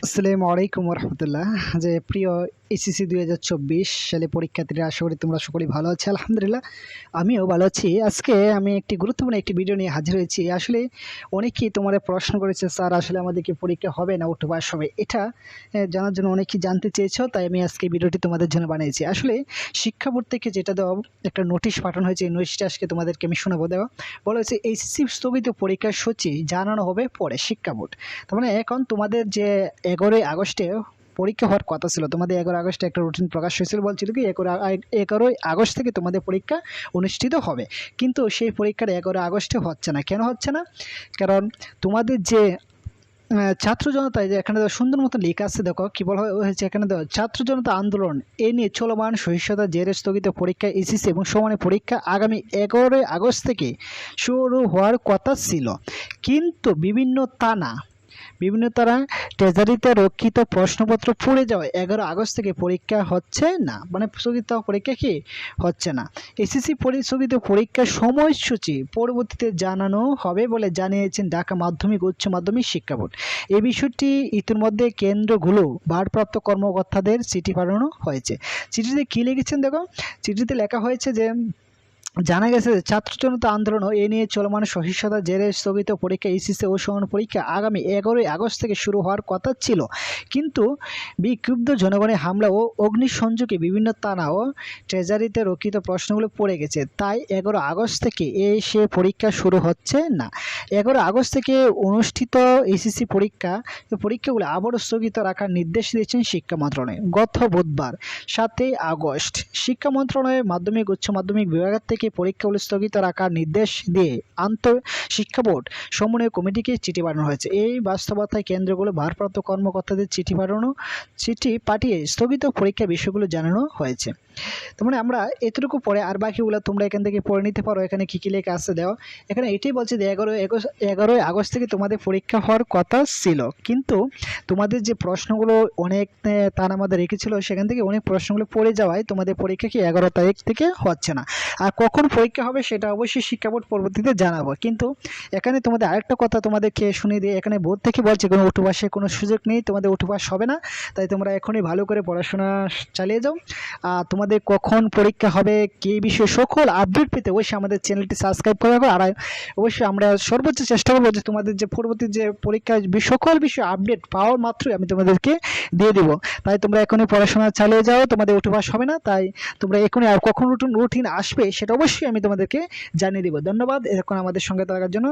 আসসালামু আলাইকুম রহমতুল্লাহ যে প্রিয় এসিসি দুই হাজার চব্বিশ, সালে পরীক্ষার্থীরা আশা করি তোমরা সকলেই ভালো আছো, আলহামদুলিল্লাহ। আমিও ভালো আছি। আজকে আমি একটি গুরুত্বপূর্ণ একটি ভিডিও নিয়ে হাজির হয়েছি। আসলে অনেকেই তোমার প্রশ্ন করেছে, স্যার, আসলে আমাদেরকে পরীক্ষা হবে না উঠে পাস হবে এটা জানার জন্য অনেকেই জানতে চেয়েছো, তাই আমি আজকে ভিডিওটি তোমাদের জন্য বানিয়েছি। আসলে শিক্ষা বোর্ড থেকে যেটা দেওয়া একটা নোটিশ পাঠানো হয়েছে, এই নোটিশটা আজকে তোমাদেরকে আমি শোনাবো। দেওয়া বলা হয়েছে এইচএসসি স্থগিত পরীক্ষার সূচি জানানো হবে পরে শিক্ষা বোর্ড তার মানে এখন তোমাদের যে এগারোই আগস্টে পরীক্ষা হওয়ার কথা ছিল। তোমাদের এগারো আগস্টে একটা রুটিন প্রকাশ হয়েছিল, বলছিল কি এগারো এগারোই আগস্ট থেকে তোমাদের পরীক্ষা অনুষ্ঠিত হবে। কিন্তু সেই পরীক্ষাটা এগারো আগস্টে হচ্ছে না। কেন হচ্ছে না? কারণ তোমাদের যে ছাত্র জনতা যে এখানে সুন্দর মতো লেখা আছে, দেখো, কি বলা হয়েছে এখানে ছাত্র জনতা আন্দোলন, এ নিয়ে চলমান সহিষ্ণুতা জেরে স্থগিত পরীক্ষা এসিসি এবং সমানে পরীক্ষা আগামী এগারোই আগস্ট থেকে শুরু হওয়ার কথা ছিল। কিন্তু বিভিন্ন তানা বিভিন্ন তারা ট্রেজারিতে রক্ষিত প্রশ্নপত্র পড়ে যাওয়ায় এগারো আগস্ট থেকে পরীক্ষা হচ্ছে না। মানে স্থগিত পরীক্ষা কি? হচ্ছে না। এসএসসি স্থগিত পরীক্ষার সময়সূচি পরবর্তীতে জানানো হবে বলে জানিয়েছেন ঢাকা মাধ্যমিক উচ্চ মাধ্যমিক শিক্ষা বোর্ড। এ বিষয়টি ইতিমধ্যে কেন্দ্রগুলো ভারপ্রাপ্ত কর্মকর্তাদের চিঠি পাঠানো হয়েছে। চিঠিতে কী লিখেছেন দেখো? চিঠিতে লেখা হয়েছে যে জানা গেছে যে ছাত্র জনতা আন্দোলন এ নিয়ে চলমান সহিংসতা জেরে স্থগিত পরীক্ষা ইসিসি ও সমান পরীক্ষা আগামী এগারোই আগস্ট থেকে শুরু হওয়ার কথা ছিল। কিন্তু বিক্ষুব্ধ জনগণের হামলা ও অগ্নিসংযোগে বিভিন্ন তানা ও ট্রেজারিতে রক্ষিত প্রশ্নগুলো পড়ে গেছে। তাই এগারো আগস্ট থেকে এ সে পরীক্ষা শুরু হচ্ছে না। এগারো আগস্ট থেকে অনুষ্ঠিত এসিসি পরীক্ষা পরীক্ষাগুলো আবারও স্থগিত রাখার নির্দেশ দিয়েছেন শিক্ষা মন্ত্রণালয়। গত বুধবার সাতই আগস্ট শিক্ষা মন্ত্রণালয়ের মাধ্যমিক, উচ্চ মাধ্যমিক বিভাগের থেকে পরীক্ষাগুলো স্থগিত রাখার নির্দেশ দিয়ে আন্ত শিক্ষা বোর্ড সমন্বয় কমিটিকে চিঠি পাঠানো হয়েছে। এই বাস্তবতায় কেন্দ্রগুলো ভারপ্রাপ্ত কর্মকর্তাদের চিঠি পাঠানো, চিঠি পাঠিয়ে স্থগিত পরীক্ষা বিষয়গুলো জানানো হয়েছে। তার মানে আমরা এতটুকু পরে আর বাকিগুলো তোমরা এখান থেকে পড়ে নিতে পারো। এখানে কী কী লেখা আছে দেওয়া। এখানে এটাই বলছে যে এগারো এগারোই আগস্ট থেকে তোমাদের পরীক্ষা হওয়ার কথা ছিল। কিন্তু তোমাদের যে প্রশ্নগুলো অনেক তার আমাদের রেখেছিল, সেখান থেকে অনেক প্রশ্নগুলো পড়ে যাওয়ায় তোমাদের পরীক্ষা কি এগারো তারিখ থেকে হচ্ছে না। আর কখন পরীক্ষা হবে সেটা অবশ্যই শিক্ষা বোর্ড পরবর্তীতে জানাব। কিন্তু এখানে তোমাদের আরেকটা কথা তোমাদেরকে শুনিয়ে দিই। এখানে বোর্ড থেকে বলছে, কোনো উঠুবাসের কোনো সুযোগ নেই, তোমাদের উঠুবাস হবে না, তাই তোমরা এখনই ভালো করে পড়াশোনা চালিয়ে যাও। আর তোমাদের কখন পরীক্ষা হবে, কী বিষয়ে সকল আপডেট পেতে অবশ্যই আমাদের চ্যানেলটি সাবস্ক্রাইব করে রাখো। আর অবশ্যই আমরা সর্বোচ্চ চেষ্টা করব যে তোমাদের যে পরবর্তী যে পরীক্ষা সকল বিষয়ে আপডেট পাওয়ার মাত্রই আমি তোমাদেরকে দিয়ে দেবো। তাই তোমরা এখনই পড়াশোনা চালিয়ে যাও, তোমাদের উঠবাস হবে না, তাই তোমরা এখনই আর কখন রুটিন রুটিন আসবে সেটা অবশ্যই আমি তোমাদেরকে জানিয়ে দেবো। ধন্যবাদ এখন আমাদের সঙ্গে থাকার জন্য।